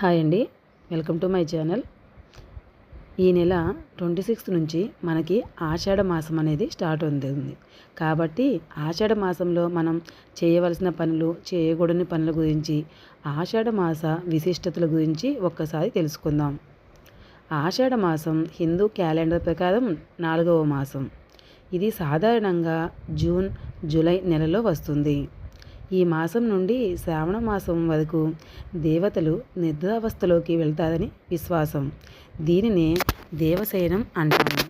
Hi అండి. Welcome to my channel. ఈ నెల ట్వంటీ సిక్స్త్ నుంచి మనకి ఆషాఢ మాసం అనేది స్టార్ట్ అవుతుంది. కాబట్టి ఆషాఢ మాసంలో మనం చేయవలసిన పనులు చేయకూడని పనుల గురించి ఆషాఢ మాస విశిష్టతల గురించి ఒక్కసారి తెలుసుకుందాం. ఆషాఢ మాసం హిందూ క్యాలెండర్ ప్రకారం నాలుగవ మాసం. ఇది సాధారణంగా జూన్ జూలై నెలలో వస్తుంది. ఈ మాసం నుండి శ్రావణ మాసం వరకు దేవతలు నిద్రావస్థలోకి వెళ్తారని విశ్వాసం. దీనినే దేవశయనం అంటాము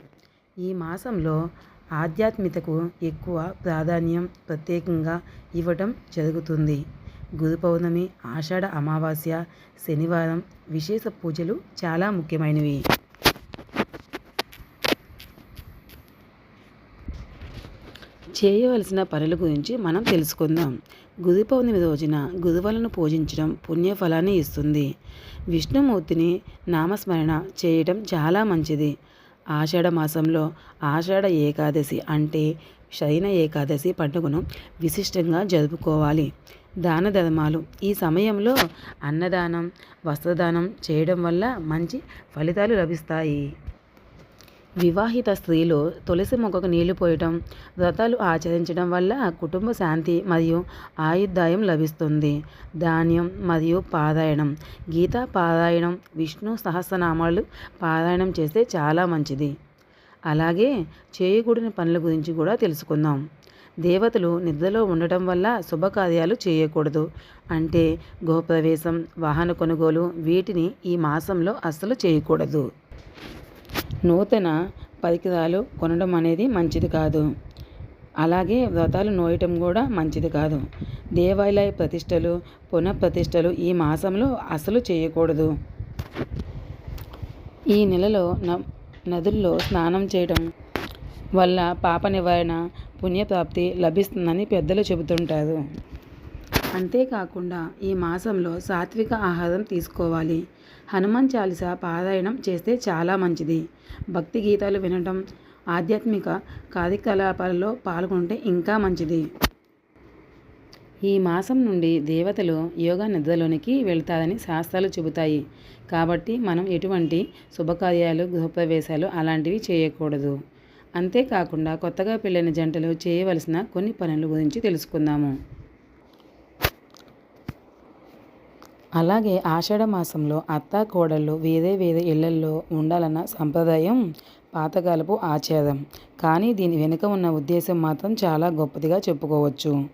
ఈ మాసంలో ఆధ్యాత్మికతకు ఎక్కువ ప్రాధాన్యం ప్రత్యేకంగా ఇవ్వటం జరుగుతుంది. గురు పౌర్ణమి ఆషాఢ అమావాస్య శనివారం విశేష పూజలు చాలా ముఖ్యమైనవి. చేయవలసిన పనుల గురించి మనం తెలుసుకుందాం. గురు పౌర్ణమి రోజున గురువులను పూజించడం పుణ్యఫలాన్ని ఇస్తుంది. విష్ణుమూర్తిని నామస్మరణ చేయడం చాలా మంచిది. ఆషాఢ మాసంలో ఆషాఢ ఏకాదశి అంటే శయన ఏకాదశి పండుగను విశిష్టంగా జరుపుకోవాలి. దాన ధర్మాలు ఈ సమయంలో అన్నదానం వస్త్రదానం చేయడం వల్ల మంచి ఫలితాలు లభిస్తాయి. వివాహిత స్త్రీలు తులసి మొక్కకు నీళ్ళు పోయటం వ్రతాలు ఆచరించడం వల్ల కుటుంబ శాంతి మరియు ఆయుర్దాయం లభిస్తుంది. ధాన్యం మరియు పారాయణం. గీతా పారాయణం విష్ణు సహస్రనామాలు పారాయణం చేస్తే చాలా మంచిది. అలాగే చేయకూడని పనుల గురించి కూడా తెలుసుకుందాం. దేవతలు నిద్రలో ఉండటం వల్ల శుభకార్యాలు చేయకూడదు. అంటే గోప్రవేశం వాహన కొనుగోలు వీటిని ఈ మాసంలో అస్సలు చేయకూడదు. నూతన పరికరాలు కొనడం అనేది మంచిది కాదు. అలాగే వ్రతాలు నోయటం కూడా మంచిది కాదు. దేవాలయ ప్రతిష్టలు పునఃప్రతిష్టలు ఈ మాసంలో అసలు చేయకూడదు. ఈ నెలలో నదుల్లో స్నానం చేయడం వల్ల పాప నివారణ పుణ్యప్రాప్తి లభిస్తుందని పెద్దలు చెబుతుంటారు. అంతేకాకుండా ఈ మాసంలో సాత్విక ఆహారం తీసుకోవాలి. హనుమాన్ చాలీస పారాయణం చేస్తే చాలా మంచిది. భక్తి గీతాలు వినటం ఆధ్యాత్మిక కార్యకలాపాలలో పాల్గొంటే ఇంకా మంచిది. ఈ మాసం నుండి దేవతలు యోగా నిద్రలోనికి వెళ్తారని శాస్త్రాలు చెబుతాయి. కాబట్టి మనం ఎటువంటి శుభకార్యాలు గృహప్రవేశాలు అలాంటివి చేయకూడదు. అంతేకాకుండా కొత్తగా పెళ్ళైన జంటలు చేయవలసిన కొన్ని పనుల గురించి తెలుసుకుందాము. అలాగే ఆషాఢ మాసంలో అత్త కోడళ్ళు వేరే వేరే ఇళ్ళల్లో ఉండాలన్న సంప్రదాయం పాతకాలపు ఆచారం కానీ దీని వెనుక ఉన్న ఉద్దేశం మాత్రం చాలా గొప్పదిగా చెప్పుకోవచ్చు.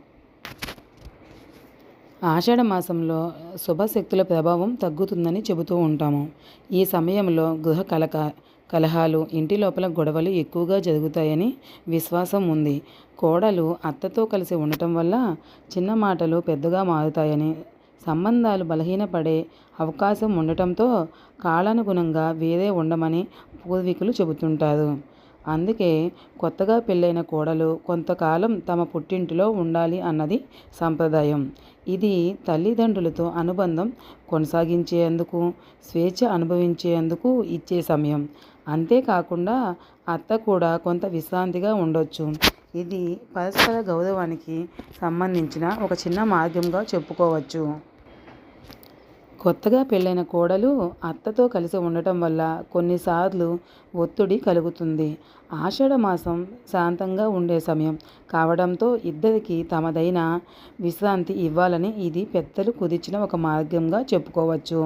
ఆషాఢ మాసంలో శుభశక్తుల ప్రభావం తగ్గుతుందని చెబుతూ ఉంటాము. ఈ సమయంలో గృహ కలక కలహాలు ఇంటి లోపల గొడవలు ఎక్కువగా జరుగుతాయని విశ్వాసం ఉంది. కోడలు అత్తతో కలిసి ఉండటం వల్ల చిన్న మాటలు పెద్దగా మారుతాయని సంబంధాలు బలహీనపడే అవకాశం ఉండటంతో కాలానుగుణంగా వేరే ఉండమని పూర్వీకులు చెబుతుంటారు. అందుకే కొత్తగా పెళ్ళైన కోడలు కొంతకాలం తమ పుట్టింటిలో ఉండాలి అన్నది సంప్రదాయం. ఇది తల్లిదండ్రులతో అనుబంధం కొనసాగించేందుకు స్వేచ్ఛ అనుభవించేందుకు ఇచ్చే సమయం. అంతేకాకుండా అత్త కూడా కొంత విశ్రాంతిగా ఉండొచ్చు. ఇది పరస్పర గౌరవానికి సంబంధించిన ఒక చిన్న మార్గంగా చెప్పుకోవచ్చు. కొత్తగా పెళ్ళైన కోడలు అత్తతో కలిసి ఉండటం వల్ల కొన్నిసార్లు ఒత్తిడి కలుగుతుంది. ఆషాఢ మాసం శాంతంగా ఉండే సమయం కావడంతో ఇద్దరికి తమదైన విశ్రాంతి ఇవ్వాలని ఇది పెద్దలు కుదిర్చిన ఒక మార్గంగా చెప్పుకోవచ్చు.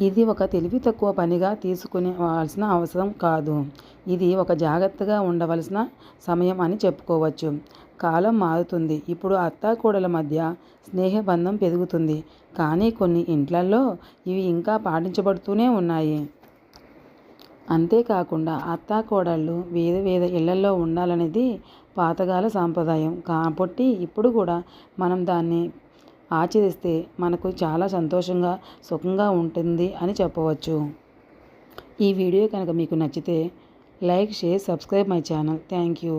ఇది ఒక తెలివి తక్కువ పనిగా తీసుకునేవాల్సిన అవసరం కాదు. ఇది ఒక జాగ్రత్తగా ఉండవలసిన సమయం అని చెప్పుకోవచ్చు. కాలం మారుతుంది. ఇప్పుడు అత్తాకోడల మధ్య స్నేహబంధం పెరుగుతుంది. కానీ కొన్ని ఇంట్లల్లో ఇవి ఇంకా పాటించబడుతూనే ఉన్నాయి. అంతేకాకుండా అత్తాకోడళ్ళు వేరే వేరే ఇళ్ళలో ఉండాలనేది పాతకాల సాంప్రదాయం. కాబట్టి ఇప్పుడు కూడా మనం దాన్ని ఆచరిస్తే మనకు చాలా సంతోషంగా సుఖంగా ఉంటుంది అని చెప్పవచ్చు. ఈ వీడియో కనుక మీకు నచ్చితే like share subscribe my channel. Thank you.